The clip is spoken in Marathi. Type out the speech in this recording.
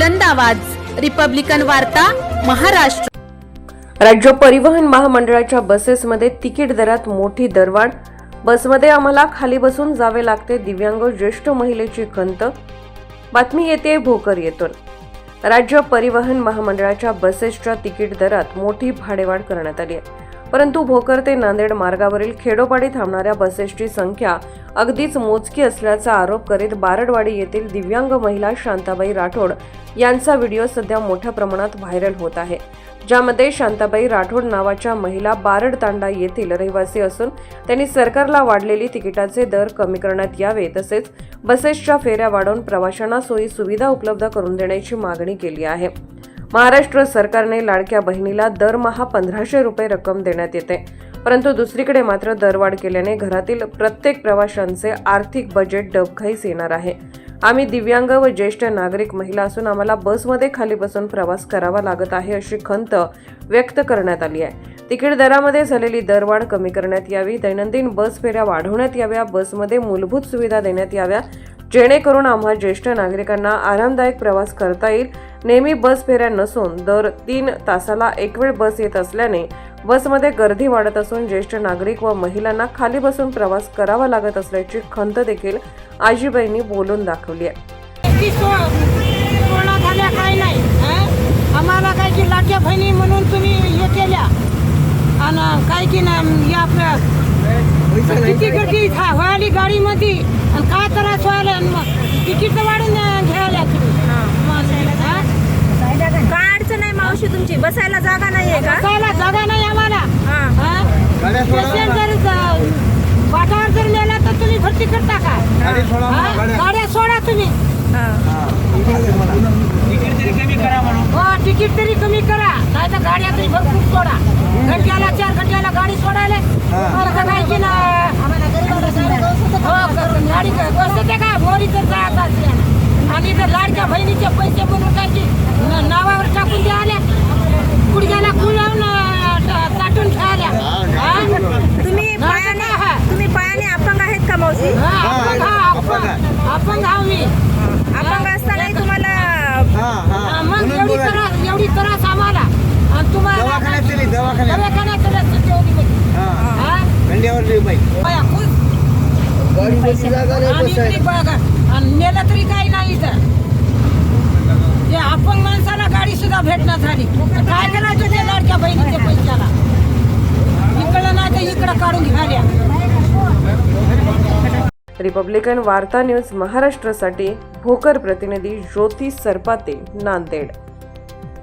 बुलंद आवाज. रिपब्लिकन वार्ता महाराष्ट्र. राज्य परिवहन महामंडळाच्या बसेसमध्ये तिकीट दरात मोठी दरवाढ. बसमध्ये आम्हाला खाली बसून जावे लागते दिव्यांग ज्येष्ठ महिलेची खंत. बातमी येते भोकर येथून. राज्य परिवहन महामंडळाच्या बसेसच्या तिकीट दरात मोठी भाडेवाढ करण्यात आली आहे. परंतु भोकर ते नांदेड मार्गावरील खेडोपाडी थांबणाऱ्या बसेसची संख्या अगदीच मोजकी असल्याचा आरोप करीत बारडवाडी येथील दिव्यांग महिला शांताबाई राठोड यांचा व्हिडिओ सध्या मोठ्या प्रमाणात व्हायरल होत आहे ज्यामध्ये शांताबाई राठोड नावाच्या महिला बारड तांडा येथील रहिवासी असून त्यांनी सरकारला वाढलेली तिकिटाचे दर कमी करण्यात यावे तसेच बसेसच्या फेऱ्या वाढवून प्रवाशांना सोयी सुविधा उपलब्ध करून देण्याची मागणी केली आहे. महाराष्ट्र सरकारने लाडक्या बहिणीला दरमहा पंधराशे रुपये रक्कम देण्यात येते. परंतु दुसरीकडे मात्र दरवाढ केल्याने घरातील प्रत्येक प्रवाशांचे आर्थिक बजेट डबघाईस येणार आहे. आम्ही दिव्यांग व ज्येष्ठ नागरिक महिला असून आम्हाला बसमध्ये खाली बसून प्रवास करावा लागत आहे अशी खंत व्यक्त करण्यात आली आहे. तिकीट दरामध्ये झालेली दरवाढ कमी करण्यात यावी दैनंदिन बस फेऱ्या वाढवण्यात याव्या बसमध्ये मूलभूत सुविधा देण्यात याव्या जेणेकरून आम्हा ज्येष्ठ नागरिकांना आरामदायक प्रवास करता येईल नेहमी बस फेऱ्या नसून दर तीन तासाला एक वेळ बस येत असल्याने बसमध्ये गर्दी वाढत असून ज्येष्ठ नागरिक व महिलांना खाली बसून प्रवास करावा लागत असल्याची खंत देखील आजीबाईंनी बोलून दाखवली आहे. झाल्या काय नाही आम्हाला काय की लाट्या बहिणी म्हणून तुम्ही हे केल्या? आणि काय की ना हे आपलं किती गर्दी व्हायली गाडीमध्ये. आणि काय त्रास व्हायला? आणि मग तिकीट वाढून अं, घ्यायला तुम्ही हं? काय अडचण आहे मावशी तुमची बसायला जागा नाहीये का? बसायला जागा नाही आम्हाला. हा. हं? पेशंट जर ज- वाटावर जर नेला तर तुम्ही भरती करता का? हं? गाड्या. सोडा तुम्ही. हा. हो तिकीट तरी कमी करा. नाही तर गाड्या तरी भरपूर सोडा. घंट्याला चार घंट्याला गाडी सोडायला तुम्हाला का काय की ना हो ग- गाडी क- बसते का मोरी तर जात असल्या आणि लाडक्या बहिणीचे पैसे म्हणून काय की न- नावावर टाकून द्यायला गुडघ्याला गुलावून ताटून ठेवायला हा? तुम्ही पायाने? तुम्ही पायाने अपंग आहेत का मावशी? हा, अपंग हा, अपंग अपंग. हा मी. अपंग असतानाही तुम्हाला हा, मग एवढी त्रास एवढी त्रास आम्हाला. आणि तुम्हाला दवाखान्यात दिली, दवाखान्यात. दवाखान्यात. हा? बाई. इकडे बघा आणि नेलं तरी काही नाही इथं. हे अपंग माणसाला गाडी सुद्धा भेटणार झाली काय करायचं ते लाडक्या बहिणीच्या पैशाला? इकडं नाही तर इकडं काढून घ्याल्या रिपब्लिकन वार्ता न्यूज महाराष्ट्रासाठी भोकर प्रतिनिधी ज्योती सरपाते नांदेड.